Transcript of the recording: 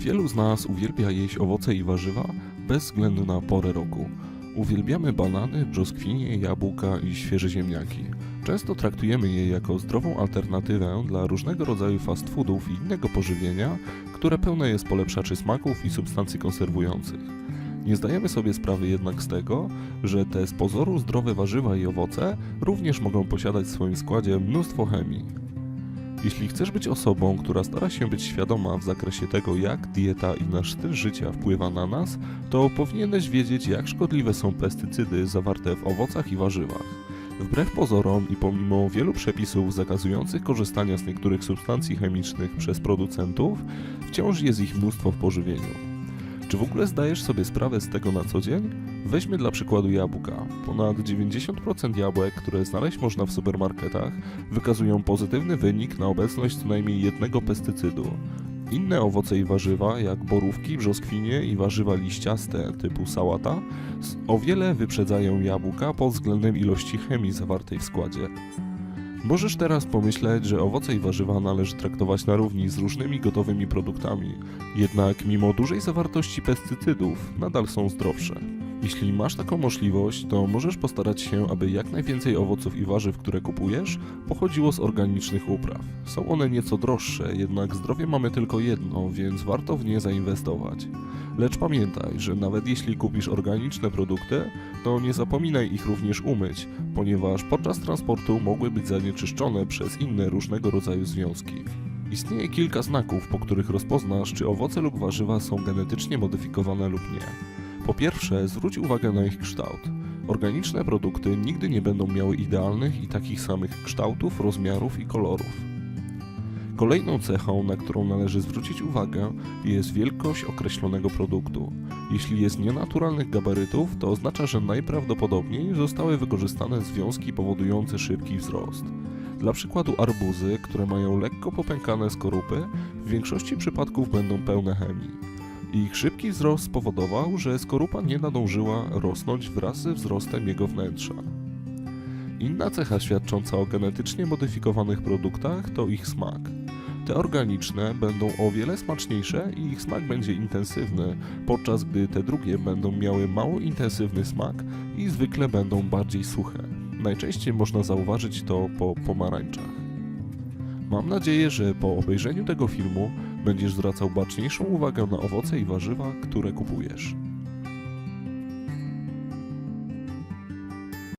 Wielu z nas uwielbia jeść owoce i warzywa bez względu na porę roku. Uwielbiamy banany, brzoskwinie, jabłka i świeże ziemniaki. Często traktujemy je jako zdrową alternatywę dla różnego rodzaju fast foodów i innego pożywienia, które pełne jest polepszaczy smaków i substancji konserwujących. Nie zdajemy sobie sprawy jednak z tego, że te z pozoru zdrowe warzywa i owoce również mogą posiadać w swoim składzie mnóstwo chemii. Jeśli chcesz być osobą, która stara się być świadoma w zakresie tego, jak dieta i nasz styl życia wpływa na nas, to powinieneś wiedzieć, jak szkodliwe są pestycydy zawarte w owocach i warzywach. Wbrew pozorom i pomimo wielu przepisów zakazujących korzystania z niektórych substancji chemicznych przez producentów, wciąż jest ich mnóstwo w pożywieniu. Czy w ogóle zdajesz sobie sprawę z tego na co dzień? Weźmy dla przykładu jabłka. Ponad 90% jabłek, które znaleźć można w supermarketach, wykazują pozytywny wynik na obecność co najmniej jednego pestycydu. Inne owoce i warzywa, jak borówki, brzoskwinie i warzywa liściaste typu sałata, o wiele wyprzedzają jabłka pod względem ilości chemii zawartej w składzie. Możesz teraz pomyśleć, że owoce i warzywa należy traktować na równi z różnymi gotowymi produktami, jednak mimo dużej zawartości pestycydów nadal są zdrowsze. Jeśli masz taką możliwość, to możesz postarać się, aby jak najwięcej owoców i warzyw, które kupujesz, pochodziło z organicznych upraw. Są one nieco droższe, jednak zdrowie mamy tylko jedno, więc warto w nie zainwestować. Lecz pamiętaj, że nawet jeśli kupisz organiczne produkty, to nie zapominaj ich również umyć, ponieważ podczas transportu mogły być zanieczyszczone przez inne różnego rodzaju związki. Istnieje kilka znaków, po których rozpoznasz, czy owoce lub warzywa są genetycznie modyfikowane lub nie. Po pierwsze, zwróć uwagę na ich kształt. Organiczne produkty nigdy nie będą miały idealnych i takich samych kształtów, rozmiarów i kolorów. Kolejną cechą, na którą należy zwrócić uwagę, jest wielkość określonego produktu. Jeśli jest nienaturalnych gabarytów, to oznacza, że najprawdopodobniej zostały wykorzystane związki powodujące szybki wzrost. Dla przykładu arbuzy, które mają lekko popękane skorupy, w większości przypadków będą pełne chemii. Ich szybki wzrost spowodował, że skorupa nie nadążyła rosnąć wraz ze wzrostem jego wnętrza. Inna cecha świadcząca o genetycznie modyfikowanych produktach to ich smak. Te organiczne będą o wiele smaczniejsze i ich smak będzie intensywny, podczas gdy te drugie będą miały mało intensywny smak i zwykle będą bardziej suche. Najczęściej można zauważyć to po pomarańczach. Mam nadzieję, że po obejrzeniu tego filmu będziesz zwracał baczniejszą uwagę na owoce i warzywa, które kupujesz.